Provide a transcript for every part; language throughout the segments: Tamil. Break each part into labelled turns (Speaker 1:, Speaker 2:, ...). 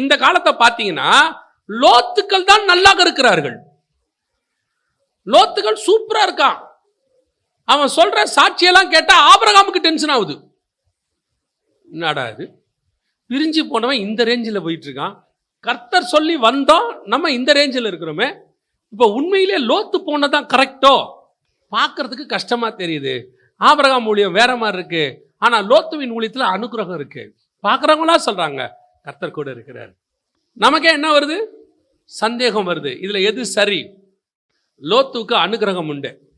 Speaker 1: இந்த காலத்தை பார்த்தீங்கன்னா லோத்துக்கள் தான் நல்லாக இருக்கிறார்கள். லோத்துக்கள் சூப்பரா இருக்கான். அவன் சொல்ற சாட்சியெல்லாம் கேட்டா ஆபரகாமுக்கு டென்ஷன் ஆகுது. என்னடா இது? பிரிஞ்சு போனவன் இந்த ரேஞ்சில் போயிட்டு இருக்கான் கர்த்தர் சொல்லி வந்தோம் நம்ம இந்த ரேஞ்சில் இருக்கிறோமே. இப்போ உண்மையிலே லோத்து போனதான் கரெக்டோ பார்க்கறதுக்கு கஷ்டமா தெரியுது. ஆபரகாம் ஊழியம் வேற மாதிரி இருக்கு. ஆனால் லோத்துவின் ஊழியத்தில் அனுகிரகம் இருக்கு. பார்க்குறவங்களா சொல்றாங்க கர்த்தர் கூட இருக்கிறார். நமக்கே என்ன வருது? சந்தேகம் வருது. இதில் எது சரி? லோத்துக்கு அனுகிரகம் உண்டு.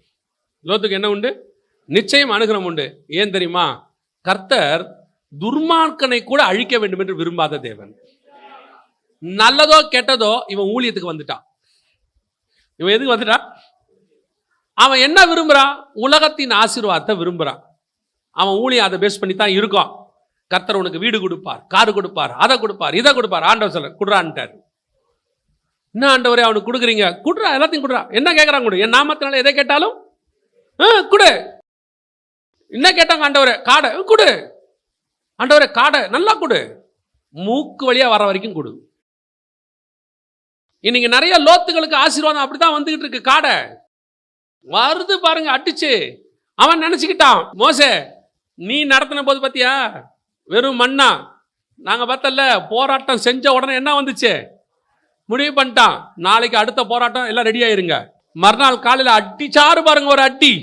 Speaker 1: லோத்துக்கு என்ன உண்டு? நிச்சயம் அனுகிரகம் உண்டு. ஏன் தெரியுமா? கர்த்தர் துர்மார்க்கனை கூட அழிக்க வேண்டும் என்று விரும்பாத தேவன். நல்லதோ கெட்டதோ இவன் ஊழியத்துக்கு வந்துட்டான். இவன் எதுக்கு வந்துட்டான்? அவன் என்ன விரும்புறான்? உலகத்தின் ஆசீர்வாதத்தை விரும்புறான். அவன் ஊழியம் அதை பேஸ் பண்ணி தான் இருக்கான் கர்த்தர் உனக்கு வீடு கொடுப்பார் காரு கொடுப்பார் அதை கொடுப்பார் இதை கொடுப்பார். ஆண்டவர் சொல்ல குடுறான்ட்டார். என்ன ஆண்டவரே அவனுக்கு கொடுக்குறீங்க? குடுறா எல்லாத்தையும் குடுறா. என்ன கேட்குறான் கொடு? என் நாமத்தினால எதை கேட்டாலும்? குடு. என்ன கேட்டாங்க ஆண்டவரே? காடை. குடு. ஆண்டவரே காடை. நல்லா கொடு. மூக்கு வழியா வர வரைக்கும் கொடு. இன்னைக்கு நிறைய லோத்துகளுக்கு ஆசீர்வாதம் அப்படிதான் வந்துகிட்டு இருக்கு காடை. வருது பாருங்க அடிச்சு. அவன் நினைச்சுக்கிட்டான் மோசே நீ நடத்தின போது பார்த்தியா வெறும் மண்ணா? நாங்கள் பார்த்தல போராட்டம் செஞ்ச உடனே என்ன வந்துச்சு? முடிவு பண்ணிட்டான். நாளைக்கு அடுத்த போராட்டம் எல்லாம் ரெடி ஆயிருங்க. மறுநாள் காலையில அடிச்சாரு பாருங்க ஒரு அடி.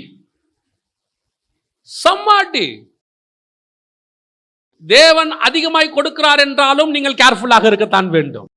Speaker 1: செம்ம தேவன் அதிகமாய் கொடுக்கிறார் என்றாலும் நீங்கள் கேர்ஃபுல்லாக இருக்கத்தான் வேண்டும்.